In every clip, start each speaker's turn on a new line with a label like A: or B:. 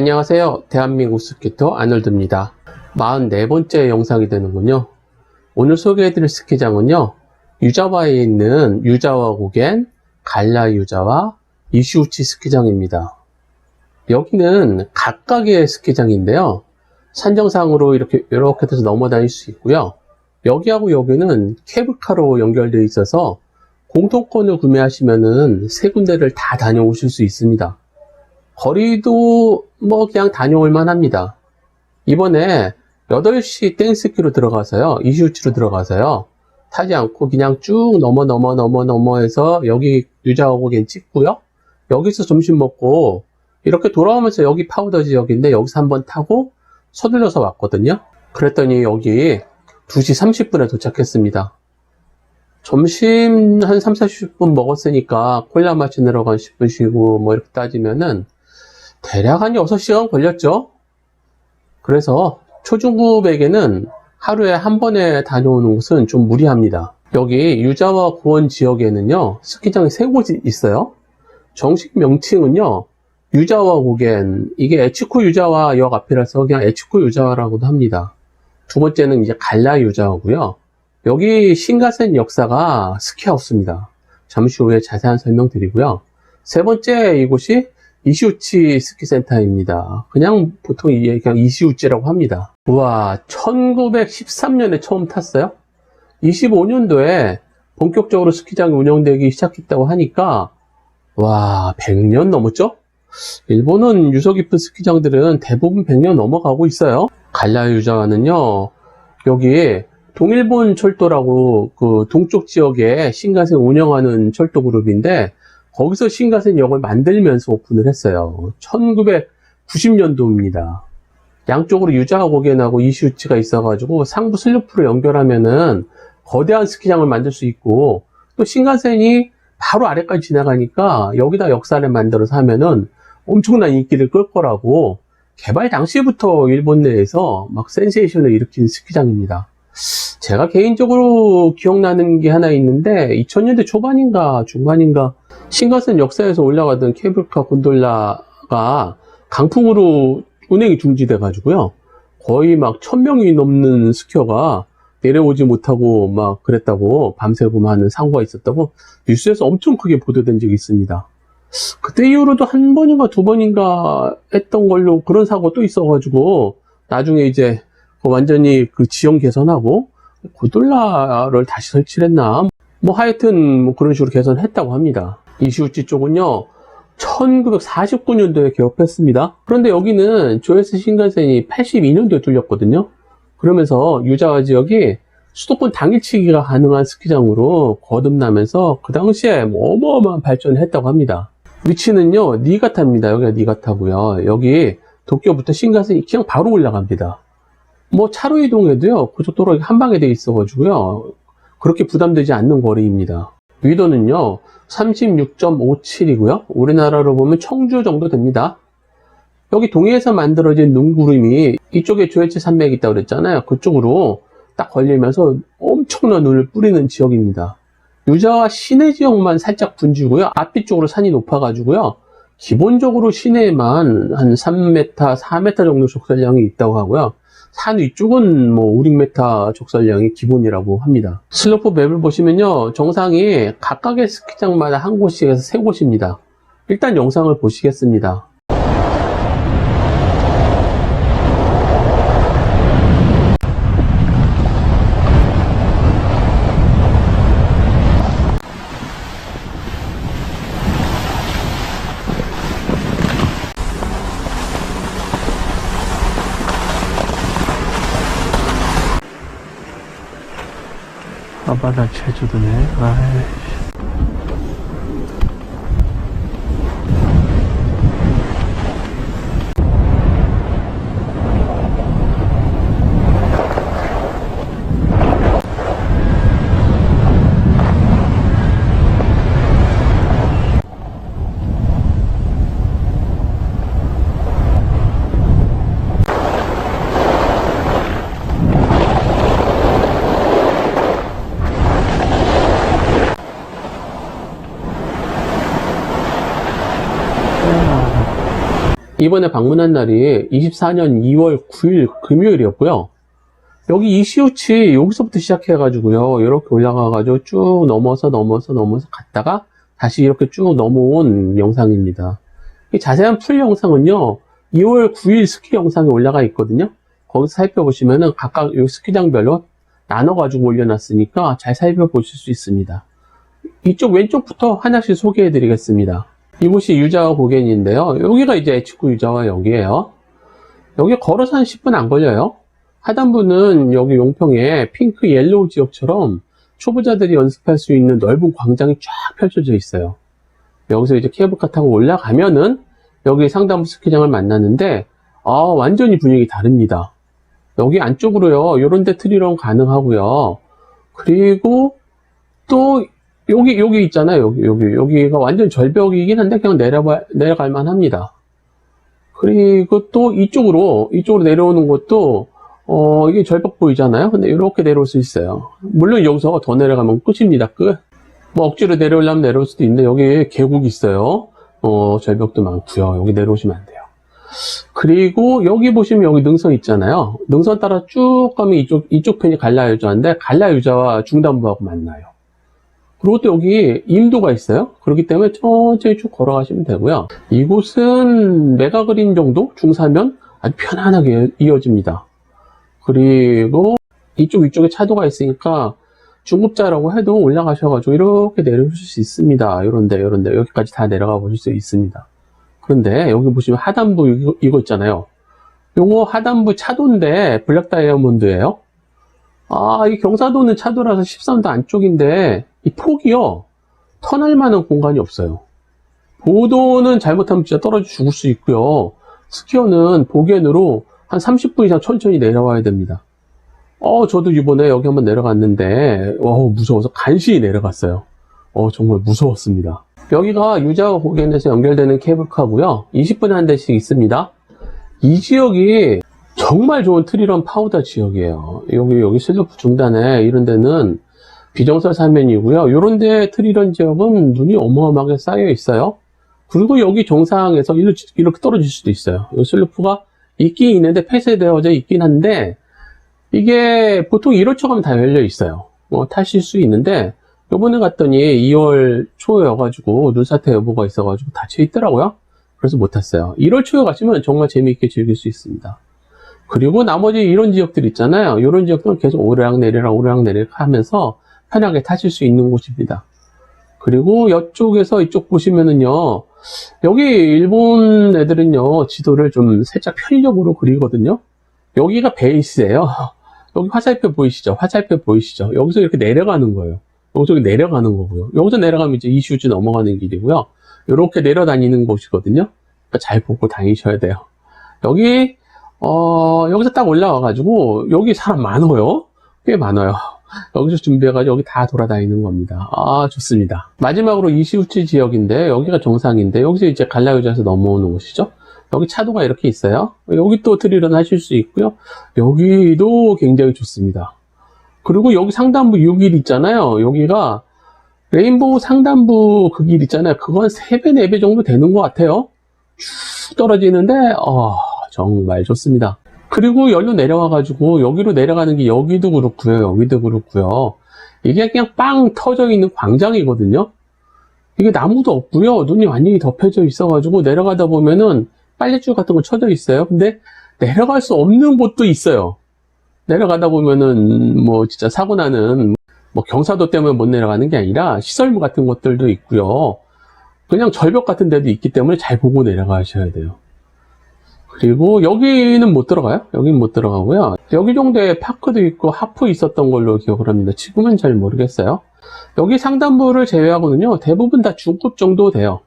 A: 안녕하세요. 대한민국 스키터 아놀드입니다. 44번째 영상이 되는군요. 오늘 소개해드릴 스키장은요. 유자와에 있는 유자와 고겐 갈라 유자와 이슈우치 스키장입니다. 여기는 각각의 스키장인데요. 산정상으로 이렇게 이렇게 돼서 넘어 다닐 수 있고요. 여기하고 여기는 케이블카로 연결되어 있어서 공통권을 구매하시면은 세 군데를 다 다녀오실 수 있습니다. 거리도 뭐 그냥 다녀올 만합니다. 이번에 8시 땡스키로 들어가서요. 이슈우치로 들어가서요. 타지 않고 그냥 쭉 넘어 넘어 넘어 넘어 해서 여기 유자오고겐 찍고요. 여기서 점심 먹고 이렇게 돌아오면서 여기 파우더 지역인데 여기서 한번 타고 서둘러서 왔거든요. 그랬더니 여기 2시 30분에 도착했습니다. 점심 한 3, 40분 먹었으니까 콜라 마시느라고 한 10분 쉬고 뭐 이렇게 따지면은 대략 한 6시간 걸렸죠. 그래서 초중급에게는 하루에 한 번에 다녀오는 곳은 좀 무리합니다. 여기 유자와 고원 지역에는요, 스키장이 세 곳이 있어요. 정식 명칭은요, 유자와 고겐, 이게 에치코 유자와 역 앞이라서 그냥 에치코 유자와라고도 합니다. 두 번째는 이제 갈라 유자와고요. 여기 신가센 역사가 스키하우스입니다. 잠시 후에 자세한 설명 드리고요. 세 번째 이곳이 이시우치 스키센터입니다. 그냥 보통 이게 그냥 이시우치라고 합니다. 우와, 1913년에 처음 탔어요? 25년도에 본격적으로 스키장이 운영되기 시작했다고 하니까, 와, 100년 넘었죠? 일본은 유서 깊은 스키장들은 대부분 100년 넘어가고 있어요. 갈라유자와는요, 여기 동일본 철도라고 그 동쪽 지역에 신간센 운영하는 철도 그룹인데, 거기서 신가센역을 만들면서 오픈을 했어요. 1990년도입니다. 양쪽으로 유자와 고겐하고 이슈치가 있어가지고 상부 슬로프로 연결하면은 거대한 스키장을 만들 수 있고 또 신간센이 바로 아래까지 지나가니까 여기다 역사를 만들어서 하면은 엄청난 인기를 끌 거라고 개발 당시부터 일본 내에서 막 센세이션을 일으킨 스키장입니다. 제가 개인적으로 기억나는 게 하나 있는데 2000년대 초반인가 중반인가 신가센 역사에서 올라가던 케이블카 곤돌라가 강풍으로 운행이 중지돼 가지고요 거의 막 천명이 넘는 스키어가 내려오지 못하고 막 그랬다고 밤새고 하는 사고가 있었다고 뉴스에서 엄청 크게 보도된 적이 있습니다. 그때 이후로도 한 번인가 두 번인가 했던 걸로 그런 사고 또 있어가지고 나중에 이제 완전히 그 지형 개선하고 고돌라를 다시 설치를 했나 뭐 하여튼 뭐 그런 식으로 개선했다고 합니다. 이시우치 쪽은요 1949년도에 개업했습니다. 그런데 여기는 조에스 신간센이 82년도에 뚫렸거든요. 그러면서 유자와 지역이 수도권 당일치기가 가능한 스키장으로 거듭나면서 그 당시에 뭐 어마어마한 발전을 했다고 합니다. 위치는요 니가타입니다. 여기가 니가타고요. 여기 도쿄부터 신간센이 그냥 바로 올라갑니다. 뭐 차로 이동해도요 고속도로가 한 방에 돼 있어 가지고요 그렇게 부담되지 않는 거리입니다. 위도는요 36.57이고요 우리나라로 보면 청주 정도 됩니다. 여기 동해에서 만들어진 눈구름이 이쪽에 조해치 산맥이 있다고 그랬잖아요. 그쪽으로 딱 걸리면서 엄청난 눈을 뿌리는 지역입니다. 유자와 시내 지역만 살짝 분주고요. 앞뒤 쪽으로 산이 높아 가지고요. 기본적으로 시내에만 한 3m, 4m 정도 적설량이 있다고 하고요. 산 위쪽은 뭐 5, 6m 적설량이 기본이라고 합니다. 슬로프 맵을 보시면요. 정상이 각각의 스키장마다 한 곳씩에서 세 곳입니다. 일단 영상을 보시겠습니다. 아바다 제주도네. 아이 이번에 방문한 날이 24년 2월 9일 금요일이었고요. 여기 이 시우치 여기서부터 시작해 가지고요. 이렇게 올라가 가지고 쭉 넘어서 넘어서 넘어서 갔다가 다시 이렇게 쭉 넘어온 영상입니다. 이 자세한 풀 영상은요. 2월 9일 스키 영상에 올라가 있거든요. 거기서 살펴보시면은 각각 이 스키장별로 나눠 가지고 올려놨으니까 잘 살펴보실 수 있습니다. 이쪽 왼쪽부터 하나씩 소개해 드리겠습니다. 이곳이 유자와 고겐인데요. 여기가 이제 H9 유자와 여기에요. 여기 걸어서 한 10분 안 걸려요. 하단부는 여기 용평에 핑크 옐로우 지역처럼 초보자들이 연습할 수 있는 넓은 광장이 쫙 펼쳐져 있어요. 여기서 이제 케이블카 타고 올라가면은 여기 상담부 스키장을 만나는데 아 완전히 분위기 다릅니다. 여기 안쪽으로요 요런 데 트리런 가능하고요. 그리고 또 여기 여기 있잖아요. 여기 여기 여기가 완전 절벽이긴 한데 그냥 내려봐 내려갈 만합니다. 그리고 또 이쪽으로 이쪽으로 내려오는 것도 어 이게 절벽 보이잖아요. 근데 이렇게 내려올 수 있어요. 물론 여기서 더 내려가면 끝입니다. 끝. 뭐 억지로 내려오려면 내려올 수도 있는데 여기 계곡이 있어요. 어 절벽도 많고요. 여기 내려오시면 안 돼요. 그리고 여기 보시면 여기 능선 있잖아요. 능선 따라 쭉 가면 이쪽 이쪽 편이 갈라유자인데 갈라유자와 중단부하고 만나요. 그리고 또 여기 임도가 있어요. 그렇기 때문에 천천히 쭉 걸어가시면 되고요. 이곳은 메가그린 정도 중사면 아주 편안하게 이어집니다. 그리고 이쪽 위쪽에 차도가 있으니까 중급자라고 해도 올라가셔가지고 이렇게 내려오실 수 있습니다. 이런데 이런데 여기까지 다 내려가 보실 수 있습니다. 그런데 여기 보시면 하단부 이거, 이거 있잖아요. 요거 하단부 차도인데 블랙 다이아몬드예요. 아, 이 경사도는 차도라서 13도 안쪽인데 이 폭이요. 터널 만한 공간이 없어요. 보도는 잘못하면 진짜 떨어져 죽을 수 있고요. 스키어는 보겐으로 한 30분 이상 천천히 내려와야 됩니다. 어, 저도 이번에 여기 한번 내려갔는데, 어, 무서워서 간신히 내려갔어요. 어, 정말 무서웠습니다. 여기가 유자와 고겐에서 연결되는 케이블카고요. 20분에 한 대씩 있습니다. 이 지역이 정말 좋은 트리런 파우더 지역이에요. 여기, 여기 슬로프 중단에 이런 데는 비정설 사면이고요. 이런 데 트리런 지역은 눈이 어마어마하게 쌓여 있어요. 그리고 여기 정상에서 이렇게, 떨어질 수도 있어요. 이 슬로프가 있긴 있는데 폐쇄되어져 있긴 한데 이게 보통 1월 초 가면 다 열려 있어요. 뭐 타실 수 있는데 요번에 갔더니 2월 초여가지고 눈사태 여부가 있어가지고 닫혀 있더라고요. 그래서 못 탔어요. 1월 초에 가시면 정말 재미있게 즐길 수 있습니다. 그리고 나머지 이런 지역들 있잖아요. 이런 지역들은 계속 오르락내리락 오르락내리락 하면서 편하게 타실 수 있는 곳입니다. 그리고 이쪽에서 이쪽 보시면은요. 여기 일본 애들은요. 지도를 좀 살짝 편의적으로 그리거든요. 여기가 베이스예요. 여기 화살표 보이시죠? 화살표 보이시죠? 여기서 이렇게 내려가는 거예요. 여기서 내려가는 거고요. 여기서 내려가면 이제 이슈즈 넘어가는 길이고요. 이렇게 내려다니는 곳이거든요. 그러니까 잘 보고 다니셔야 돼요. 여기 어, 여기서 딱 올라와 가지고 여기 사람 많아요. 꽤 많아요. 여기서 준비해가지고 여기 다 돌아다니는 겁니다. 아 좋습니다. 마지막으로 이시우치 지역인데 여기가 정상인데 여기서 이제 갈라유자에서 넘어오는 곳이죠. 여기 차도가 이렇게 있어요. 여기 또 트리런 하실 수 있고요. 여기도 굉장히 좋습니다. 그리고 여기 상단부 6일 있잖아요. 여기가 레인보우 상단부 그 길 있잖아요. 그건 3배, 4배 정도 되는 것 같아요. 쭉 떨어지는데, 어, 정말 좋습니다. 그리고 여기로 내려와가지고 여기로 내려가는 게 여기도 그렇고요. 여기도 그렇고요. 이게 그냥 빵 터져 있는 광장이거든요. 이게 나무도 없고요. 눈이 완전히 덮여져 있어가지고 내려가다 보면은 빨래줄 같은 거 쳐져 있어요. 근데 내려갈 수 없는 곳도 있어요. 내려가다 보면은 뭐 진짜 사고 나는 뭐 경사도 때문에 못 내려가는 게 아니라 시설물 같은 것들도 있고요. 그냥 절벽 같은 데도 있기 때문에 잘 보고 내려가셔야 돼요. 그리고 여기는 못 들어가요. 여기는 못 들어가고요. 여기 정도에 파크도 있고 하프 있었던 걸로 기억을 합니다. 지금은 잘 모르겠어요. 여기 상단부를 제외하고는요. 대부분 다 중급 정도 돼요.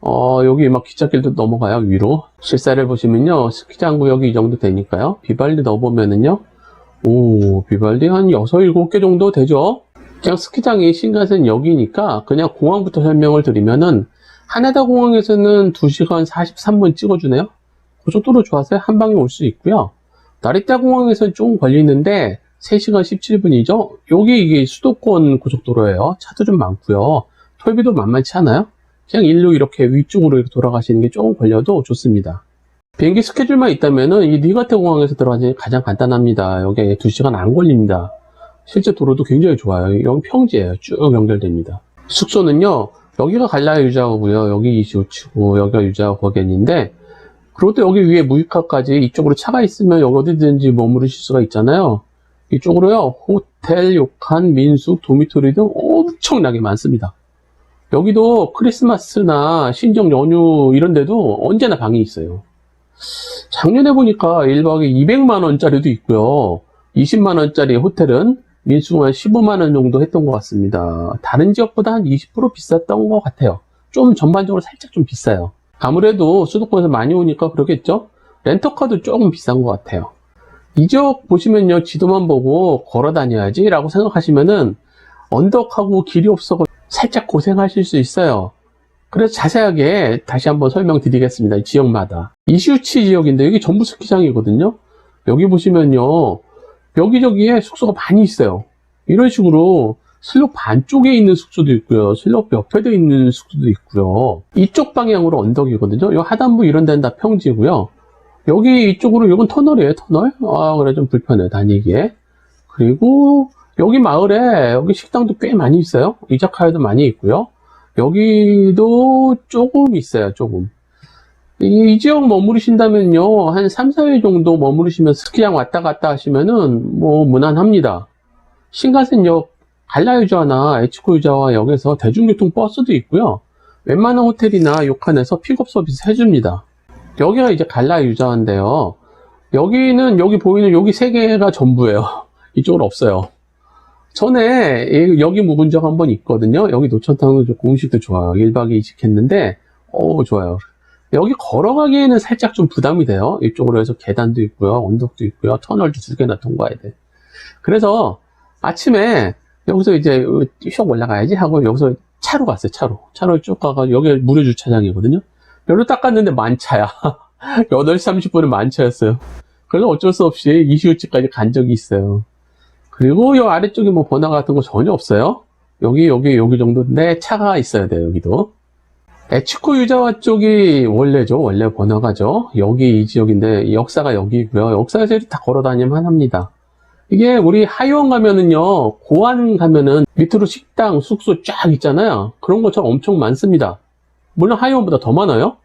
A: 어, 여기 막 기찻길도 넘어가요, 위로. 실사를 보시면요, 스키장 구역이 이 정도 되니까요. 비발디 넣어보면은요, 오, 비발디 한 6, 7개 정도 되죠? 그냥 스키장이 신간센 여기니까 그냥 공항부터 설명을 드리면은, 하나다 공항에서는 2시간 43분 찍어주네요? 그 정도로 좋아서 한 방에 올 수 있고요. 나리타 공항에서는 좀 걸리는데, 3시간 17분이죠? 여기 이게 수도권 고속도로예요. 차도 좀 많고요. 톨비도 만만치 않아요? 그냥 일로 이렇게 위쪽으로 이렇게 돌아가시는 게 조금 걸려도 좋습니다. 비행기 스케줄만 있다면은 이 니가테 공항에서 들어가기 가장 간단합니다. 여기 2시간 안 걸립니다. 실제 도로도 굉장히 좋아요. 여기 평지예요. 쭉 연결됩니다. 숙소는요. 여기가 갈라야 유자고요. 여기 이시오치고 여기가 유자고 거겐인데 그리고 또 여기 위에 무이카까지 이쪽으로 차가 있으면 여기 어디든지 머무르실 수가 있잖아요. 이쪽으로요. 호텔, 욕한, 민숙, 도미토리 등 엄청나게 많습니다. 여기도 크리스마스나 신정 연휴 이런 데도 언제나 방이 있어요. 작년에 보니까 1박에 200만원짜리도 있고요. 20만원짜리 호텔은 한 15만원 정도 했던 것 같습니다. 다른 지역보다 한 20% 비쌌던 것 같아요. 좀 전반적으로 살짝 좀 비싸요. 아무래도 수도권에서 많이 오니까 그러겠죠? 렌터카도 조금 비싼 것 같아요. 이 지역 보시면요, 지도만 보고 걸어 다녀야지 라고 생각하시면은 언덕하고 길이 없어 살짝 고생하실 수 있어요. 그래서 자세하게 다시 한번 설명드리겠습니다. 이 지역마다. 이슈치 지역인데 여기 전부 스키장이거든요. 여기 보시면요. 여기저기에 숙소가 많이 있어요. 이런 식으로 슬로프 안쪽에 있는 숙소도 있고요. 슬로프 옆에도 있는 숙소도 있고요. 이쪽 방향으로 언덕이거든요. 요 하단부 이런 데는 다 평지고요. 여기 이쪽으로 이건 터널이에요. 터널. 아 그래 좀 불편해 다니기에. 그리고 여기 마을에 여기 식당도 꽤 많이 있어요. 이자카야도 많이 있고요. 여기도 조금 있어요. 조금. 이, 이 지역 머무르신다면요. 한 3, 4일 정도 머무르시면 스키장 왔다 갔다 하시면은 뭐 무난합니다. 신가센역 갈라유자나 에치코유자와 역에서 대중교통 버스도 있고요. 웬만한 호텔이나 요칸에서 픽업 서비스 해줍니다. 여기가 이제 갈라유자인데요. 여기는 여기 보이는 여기 세 개가 전부예요. 이쪽은 없어요. 전에 이- 여기 묵은 적 한 번 있거든요. 여기 노천탕은 좀 공식도 좋아요. 1박 2일 했는데, 오, 좋아요. 여기 걸어가기에는 살짝 좀 부담이 돼요. 이쪽으로 해서 계단도 있고요. 언덕도 있고요. 터널도 두 개나 통과해야 돼. 그래서 아침에 여기서 이제 슉 올라가야지 하고 여기서 차로 갔어요. 차로. 차로 쭉 가가지고 여기 무료 주차장이거든요. 딱 갔는데 만차야. 8시 30분에 만차였어요. 그래서 어쩔 수 없이 이시우치까지 간 적이 있어요. 그리고 이 아래쪽에 뭐 번화 같은 거 전혀 없어요. 여기, 여기, 여기 정도인데 차가 있어야 돼요, 여기도. 에치코 유자와 쪽이 원래죠. 원래 번화가죠. 여기 이 지역인데 이 역사가 여기고요. 역사에서 다 걸어 다니면 합니다. 이게 우리 하이원 가면은요. 고안 가면은 밑으로 식당, 숙소 쫙 있잖아요. 그런 것처럼 엄청 많습니다. 물론 하이원보다 더 많아요.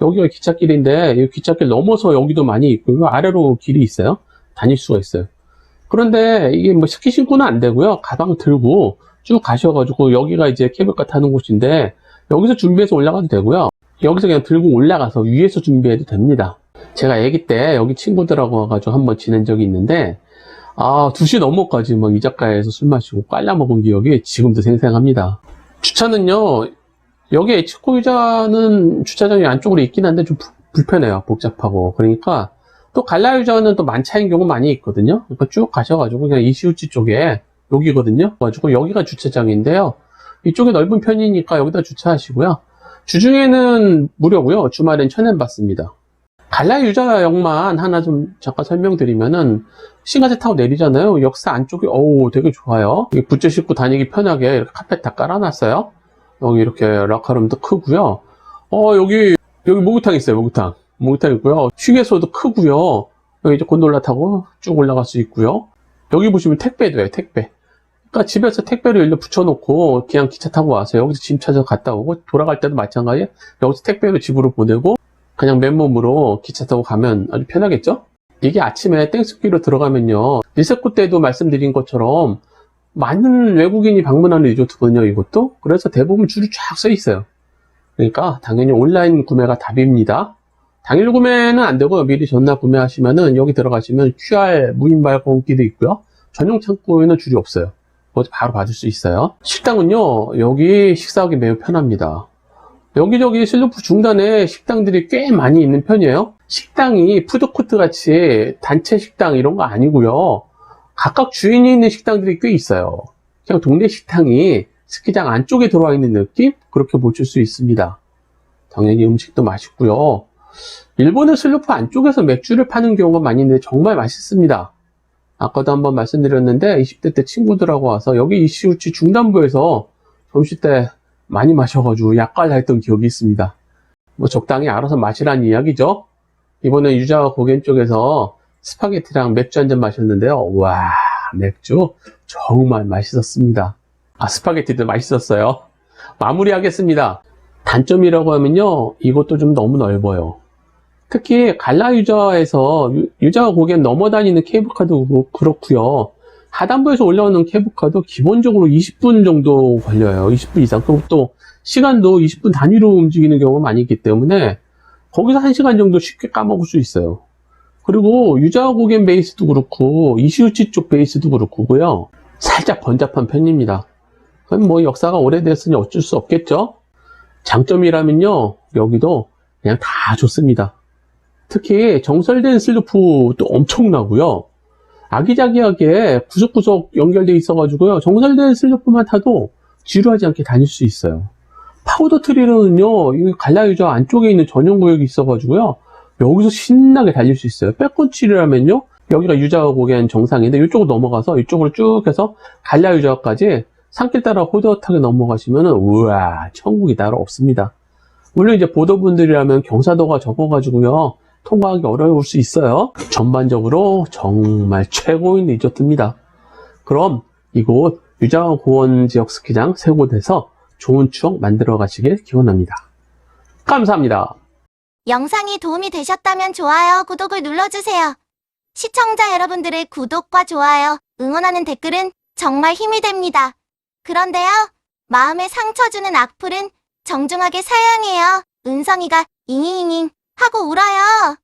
A: 여기가 기찻길인데 이 기찻길 넘어서 여기도 많이 있고요. 아래로 길이 있어요. 다닐 수가 있어요. 그런데 이게 뭐 스키 신고는 안 되고요. 가방 들고 쭉 가셔가지고 여기가 이제 케이블카 타는 곳인데 여기서 준비해서 올라가도 되고요. 여기서 그냥 들고 올라가서 위에서 준비해도 됩니다. 제가 아기 때 여기 친구들하고 와가지고 한번 지낸 적이 있는데 아 2시 넘어까지 막 이자카야에서 술 마시고 깔려 먹은 기억이 지금도 생생합니다. 주차는요 여기 에치코유자는 주차장이 안쪽으로 있긴 한데 좀 부- 불편해요. 복잡하고 그러니까 또 갈라유자는 또 만차인 경우 많이 있거든요. 그러니까 쭉 가셔가지고 그냥 이시우치 쪽에 여기거든요. 가지고 여기가 주차장인데요. 이쪽이 넓은 편이니까 여기다 주차하시고요. 주중에는 무료고요. 주말엔 천엔 받습니다. 갈라 유자 역만 하나 좀 잠깐 설명드리면은 신가세 타고 내리잖아요. 역사 안쪽이 어우 되게 좋아요. 굿즈 싣고 다니기 편하게 이렇게 카펫 다 깔아놨어요. 여기 이렇게 락카룸도 크고요. 어 여기 여기 목욕탕 있어요. 목욕탕. 목욕탕 있고요. 휴게소도 크고요. 여기 이제 곤돌라 타고 쭉 올라갈 수 있고요. 여기 보시면 택배도 해요. 택배. 그러니까 집에서 택배를 일로 붙여놓고 그냥 기차 타고 와서 여기서 짐 찾아서 갔다 오고 돌아갈 때도 마찬가지에 여기서 택배로 집으로 보내고 그냥 맨몸으로 기차 타고 가면 아주 편하겠죠? 이게 아침에 땡스키로 들어가면요. 리세코 때도 말씀드린 것처럼 많은 외국인이 방문하는 리조트거든요, 이것도. 그래서 대부분 줄이 쫙 서 있어요. 그러니까 당연히 온라인 구매가 답입니다. 당일 구매는 안 되고 미리 전날 구매하시면은 여기 들어가시면 QR 무인 발권기도 있고요. 전용 창고에는 줄이 없어요. 거기서 바로 받을 수 있어요. 식당은요, 여기 식사하기 매우 편합니다. 여기저기 슬로프 중단에 식당들이 꽤 많이 있는 편이에요. 식당이 푸드코트 같이 단체 식당 이런 거 아니고요. 각각 주인이 있는 식당들이 꽤 있어요. 그냥 동네 식당이 스키장 안쪽에 들어와 있는 느낌? 그렇게 보실 수 있습니다. 당연히 음식도 맛있고요. 일본의 슬로프 안쪽에서 맥주를 파는 경우가 많이 있는데 정말 맛있습니다. 아까도 한번 말씀드렸는데 20대 때 친구들하고 와서 여기 이시우치 중단부에서 점심 때 많이 마셔가지고 약간 했던 기억이 있습니다. 뭐 적당히 알아서 마시라는 이야기죠. 이번에 유자와 고겐 쪽에서 스파게티랑 맥주 한 잔 마셨는데요. 와, 맥주 정말 맛있었습니다. 아, 스파게티도 맛있었어요. 마무리하겠습니다. 단점이라고 하면요, 이것도 좀 너무 넓어요. 특히 갈라 유자에서 유- 유자와 고겐 넘어다니는 케이블카도 그렇고요. 하단부에서 올라오는 케이블카도 기본적으로 20분 정도 걸려요. 20분 이상. 그리고 또 시간도 20분 단위로 움직이는 경우가 많이 있기 때문에 거기서 1시간 정도 쉽게 까먹을 수 있어요. 그리고 유자와 고겐 베이스도 그렇고 이시우치 쪽 베이스도 그렇고요. 살짝 번잡한 편입니다. 그럼 뭐 역사가 오래됐으니 어쩔 수 없겠죠? 장점이라면요. 여기도 그냥 다 좋습니다. 특히 정설된 슬루프도 엄청나고요. 아기자기하게 구석구석 연결돼 있어가지고요. 정설된 슬루프만 타도 지루하지 않게 다닐 수 있어요. 파우더 트리는요, 이 갈라유저 안쪽에 있는 전용 구역이 있어가지고요. 여기서 신나게 달릴 수 있어요. 백콘치리라면요, 여기가 유자 고겐 정상인데 이쪽으로 넘어가서 이쪽으로 쭉 해서 갈라유저까지 산길 따라 호젓하게 넘어가시면은 우와 천국이 따로 없습니다. 물론 이제 보도분들이라면 경사도가 적어가지고요 통과하기 어려울 수 있어요. 전반적으로 정말 최고인 리조트입니다. 그럼 이곳 유자원 고원 지역 스키장 세 곳에서 좋은 추억 만들어 가시길 기원합니다. 감사합니다.
B: 영상이 도움이 되셨다면 좋아요, 구독을 눌러주세요. 시청자 여러분들의 구독과 좋아요, 응원하는 댓글은 정말 힘이 됩니다. 그런데요, 마음에 상처 주는 악플은 정중하게 사양해요. 은성이가 잉잉잉잉 하고 울어요.